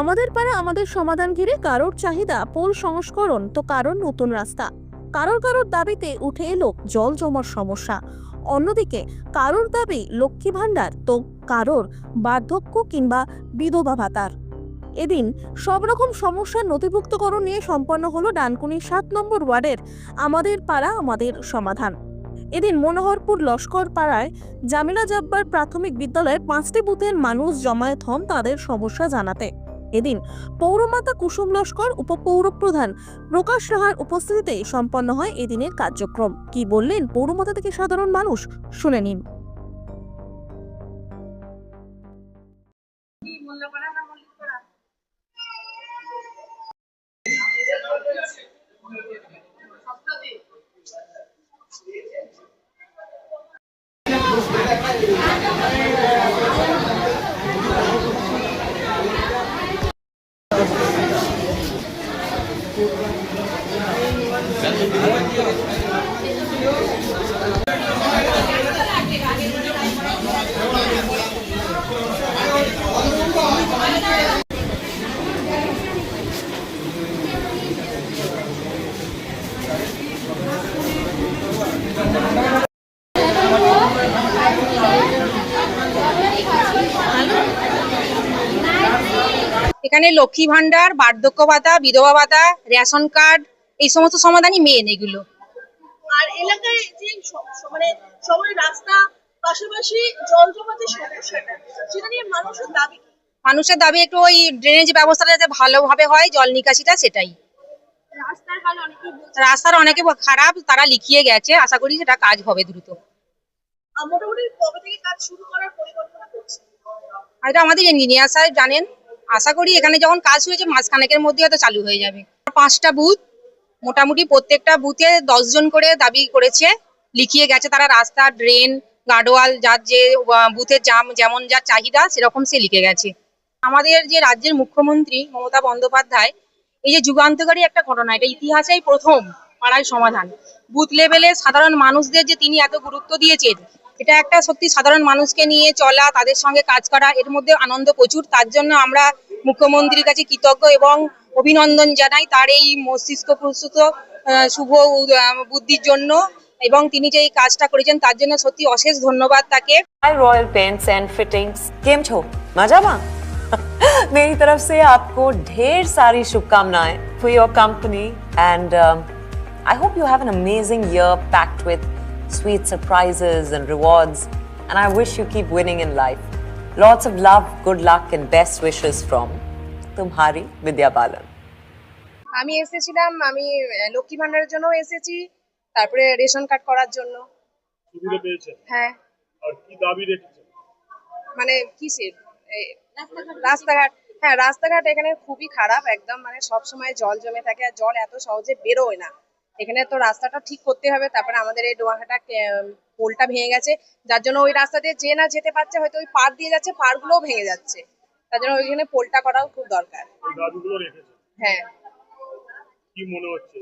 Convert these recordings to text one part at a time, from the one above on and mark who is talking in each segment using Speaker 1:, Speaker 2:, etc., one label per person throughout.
Speaker 1: আমাদের পাড়া আমাদের সমাধান ঘিরে কারোর চাহিদা পোল সংস্করণ তো কারোর নতুন রাস্তা। কারোর কারোর দাবিতে উঠে এলো জল জমার সমস্যা। অন্যদিকে কারোর দাবি লক্ষ্মী ভাণ্ডার তো কারোর বার্ধক্য কিংবা বিধবা ভাতার। এদিন সব রকম সমস্যার নথিভুক্তকরণ নিয়ে সম্পন্ন হলো ডানকুনির সাত নম্বর ওয়ার্ডের আমাদের পাড়া আমাদের সমাধান। এদিন মনোহরপুর লস্কর পাড়ায় জামিলা জাব্বার প্রাথমিক বিদ্যালয়ে পাঁচটি বুথের মানুষ জমায়েত হন তাদের সমস্যা জানাতে। এদিন পৌরমাতা কুসুম লস্কর উপপৌর প্রধান প্রকাশ রাহার উপস্থিতিতে সম্পন্ন হয় এদিনের কার্যক্রম। কি বললেন পৌরমাতা থেকে সাধারণ মানুষ? শুনে নিন।
Speaker 2: এখানে লক্ষ্মী ভান্ডার বার্ধক্য ভাতা বিধবা ভাতা রেশন কার্ড এই সমস্ত সমাধানই মেন এগুলো।
Speaker 3: আর এলাকায় যে মানে সবাই রাস্তা পাশাপাশি জল জমাতে সমস্যাটা সেটা নিয়ে মানুষের দাবি
Speaker 2: মানুষের দাবি একটু ওই ড্রেনেজ ব্যবস্থাটা যাতে ভালোভাবে হয় জল নিকাশিটা সেটাই।
Speaker 3: রাস্তার
Speaker 2: অনেকে খারাপ তারা লিখিয়ে গেছে। আশা করি সেটা কাজ হবে দ্রুত।
Speaker 3: মোটামুটি কবে থেকে কাজ শুরু করার পরিকল্পনা করছে
Speaker 2: আর এটা আমাদের ইঞ্জিনিয়ার সাহেব জানেন। আশা করি এখানে যখন কাজ হয়েছে মাসখানেকের মধ্যে হয়তো চালু হয়ে যাবে। পাঁচটা বুথ মোটামুটি প্রত্যেকটা বুথে জন করে দাবি করেছে। লিখিয়ে গেছে তারা রাস্তা ড্রেন গার্ডওয়াল, যার যে বুথের জাম, যেমন যার চাহিদা, সেরকম সে লিখে গেছে। আমাদের যে রাজ্যের মুখ্যমন্ত্রী মমতা বন্দ্যোপাধ্যায়, এই যে যুগান্তকারী একটা ঘটনা, এটা ইতিহাসেই প্রথম পাড়ায় সমাধান। বুথ লেভেলে সাধারণ মানুষদের যে তিনি এত গুরুত্ব দিয়েছেন, এটা একটা সত্যি সাধারণ মানুষকে নিয়ে চলা, তাদের সঙ্গে কাজ করা, এর মধ্যে আনন্দ প্রচুর। তার জন্য আমরা মুখ্যমন্ত্রীর কাছে কৃতজ্ঞ এবং অভিনন্দন জানাই তার এই মস্তিষ্ক প্রস্তুত আহ, শুভ উ- আহ, বুদ্ধির জন্য এবং তিনি যে এই কাজটা করেছেন তার জন্য সত্যি অশেষ ধন্যবাদ তাকে
Speaker 4: hi royal paints and fittings केम छो मजा मा मेरी तरफ से आपको ढेर सारी शुभकामनाएं for your company and I hope you have an amazing year packed with sweet surprises and rewards and I wish you keep winning in life. Lots of love, good luck and best wishes from Tumhari Vidya Balan.
Speaker 2: আমি এসেছিলাম আমি লক্ষ্মী ভান্ডারের জন্য এসেছি তারপরে ration card করার জন্য।
Speaker 5: সুবিধা পেয়েছেন?
Speaker 2: হ্যাঁ।
Speaker 5: আর কি দাবি রেখেছেন?
Speaker 2: মানে কিসের? রাস্তাঘাট। হ্যাঁ রাস্তাঘাট এখানে খুবই খারাপ একদম মানে সব সময় জল জমে থাকে আর জল এত সহজে বেরোয় না। এখানে তো রাস্তাটা ঠিক করতে হবে তারপরে আমাদের এই ডোয়াহাটা পোলটা ভেঙে গেছে। যার জন্য ওই রাস্তা দিয়ে যে না যেতে পারছে হয়তো ওই পার দিয়ে যাচ্ছে পারগুলোও ভেঙে যাচ্ছে। তার জন্য ওইখানে পোলটা করাও খুব দরকার। হ্যাঁ।
Speaker 5: কি মনে হচ্ছে?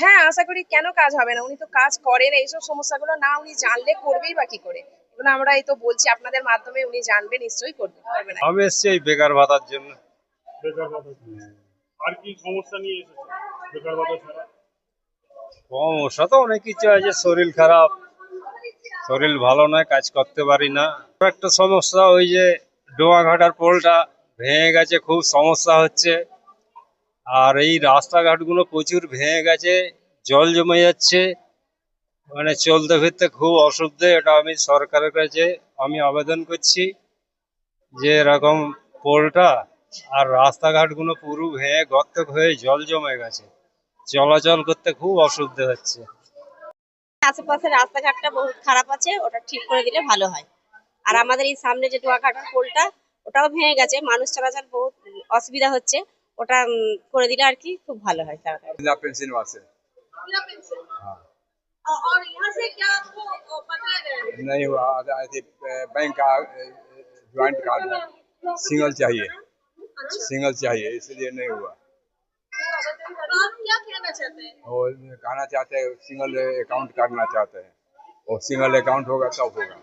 Speaker 2: হ্যাঁ আশা করি কেন কাজ হবে না? উনি তো কাজ করেন এইসব সমস্যাগুলো না উনি জানলে করবেই বা কি করে? এগুলো আমরা এই তো বলছি আপনাদের মাধ্যমে উনি জানবে নিশ্চয়ই করবে করবে না।
Speaker 6: আমি এসছি এই বেকার ভাতার জন্য।
Speaker 5: বেকার ভাতা আর কি সমস্যা নিয়ে এসেছেন বেকার ভাতা ছাড়া?
Speaker 6: সমস্যা তো অনেক কিছু আছে শরীর খারাপ। শরীর ভালো নয় কাজ করতে পারি না। একটা সমস্যা ওই যে ডোয়াঘাটার পোলটা ভেঙে গেছে, খুব সমস্যা হচ্ছে। আর এই রাস্তাঘাটগুলো প্রচুর ভেঙে গেছে, জল জমে যাচ্ছে। মানে চলতে ফিরতে খুব অসুবিধে, এটা আমি সরকারের কাছে আমি আবেদন করছি যে এরকম পোলটা আর রাস্তাঘাটগুলো পুরো ভেঙে গর্ত হয়ে জল জমে গেছে। চলাচল করতে খুব অসুবিধা হচ্ছে।
Speaker 7: আশেপাশে রাস্তাঘাটটা বহুত খারাপ আছে, ওটা ঠিক করে দিলে ভালো হয়। আর আমাদের এই সামনে যে ডোয়াঘাটার পোলটা ওটাও ভেঙে গেছে মানুষ চলাচল বহুত অসুবিধা হচ্ছে ওটা উম, করে দিলে আর কি খুব ভালো হয় তাড়াতাড়ি
Speaker 8: बिना पेंशन वासे
Speaker 3: बिना पेंशन और और यहाँ से क्या आपको अ, पता है
Speaker 8: नहीं हुआ आधा- आधे, अ, बैंक का ज्वाइंट कार्ड है सिंगल चाहिए सिंगल चाहिए इसलिए नहीं हुआ
Speaker 3: तो आप क्या कहना चाहते हैं
Speaker 8: और कहना चाहते हैं सिंगल अकाउंट करना चाहते हैं और सिंगल अकाउंट होगा तब होगा